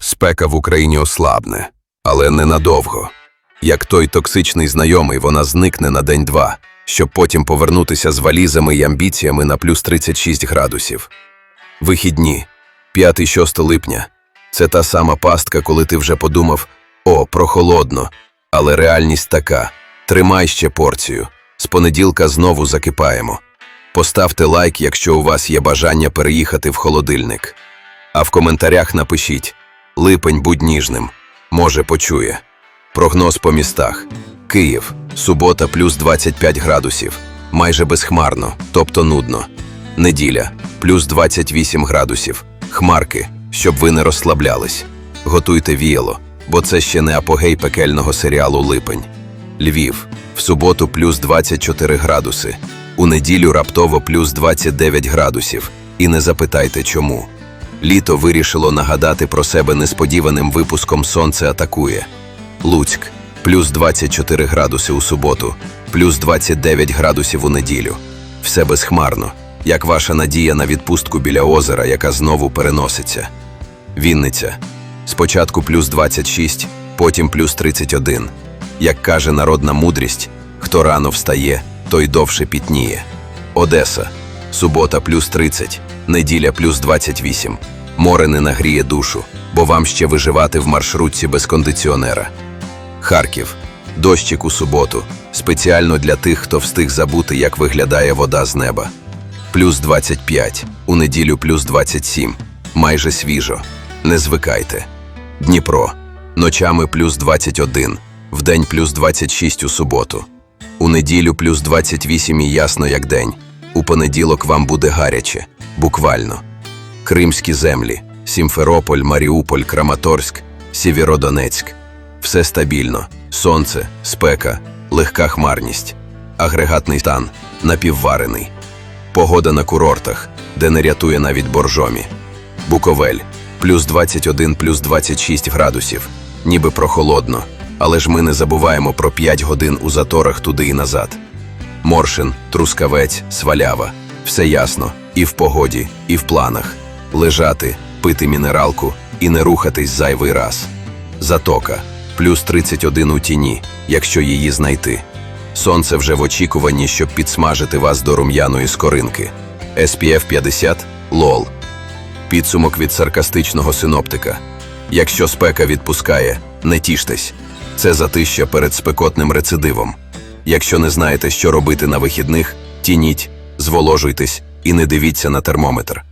Спека в Україні ослабне, але ненадовго. Як той токсичний знайомий, вона зникне на день-два, щоб потім повернутися з валізами й амбіціями на плюс 36 градусів. Вихідні, 5-6 липня. Це та сама пастка, коли ти вже подумав: о, прохолодно. Але реальність така: тримай ще порцію. З понеділка знову закипаємо. Поставте лайк, якщо у вас є бажання переїхати в холодильник. А в коментарях напишіть: липень будь ніжним. Може, почує. Прогноз по містах: Київ, субота плюс 25 градусів, майже безхмарно, тобто нудно. Неділя плюс 28 градусів, хмарки, щоб ви не розслаблялись. Готуйте віяло, бо це ще не апогей пекельного серіалу Липень. Львів, в суботу плюс 24 градуси, у неділю раптово плюс 29 градусів. І не запитайте чому. Літо вирішило нагадати про себе несподіваним випуском Сонце атакує. Луцьк плюс 24 градуси у суботу, плюс 29 градусів у неділю. Все безхмарно, як ваша надія на відпустку біля озера, яка знову переноситься. Вінниця спочатку плюс 26, потім плюс 31. Як каже народна мудрість, хто рано встає, той довше пітніє. Одеса субота плюс 30, неділя плюс 28. Море не нагріє душу, бо вам ще виживати в маршрутці без кондиціонера. Харків. Дощик у суботу. Спеціально для тих, хто встиг забути, як виглядає вода з неба. Плюс 25, у неділю плюс 27. Майже свіжо. Не звикайте. Дніпро. Ночами плюс 21, вдень плюс 26 у суботу. У неділю плюс 28 і ясно як день. У понеділок вам буде гаряче. Буквально. Кримські землі, Сімферополь, Маріуполь, Краматорськ, Сєвєродонецьк. Все стабільно. Сонце, спека, легка хмарність, агрегатний стан, напівварений. Погода на курортах, де не рятує навіть боржомі. Буковель плюс 21, плюс 26 градусів. Ніби прохолодно, але ж ми не забуваємо про 5 годин у заторах туди і назад. Моршин, Трускавець, Свалява. Все ясно. І в погоді, і в планах. Лежати, пити мінералку і не рухатись зайвий раз. Затока. Плюс 31 у тіні, якщо її знайти. Сонце вже в очікуванні, щоб підсмажити вас до рум'яної скоринки. SPF 50 – лол. Підсумок від саркастичного синоптика. Якщо спека відпускає, не тіштесь. Це затища перед спекотним рецидивом. Якщо не знаєте, що робити на вихідних, тініть, зволожуйтесь і не дивіться на термометр.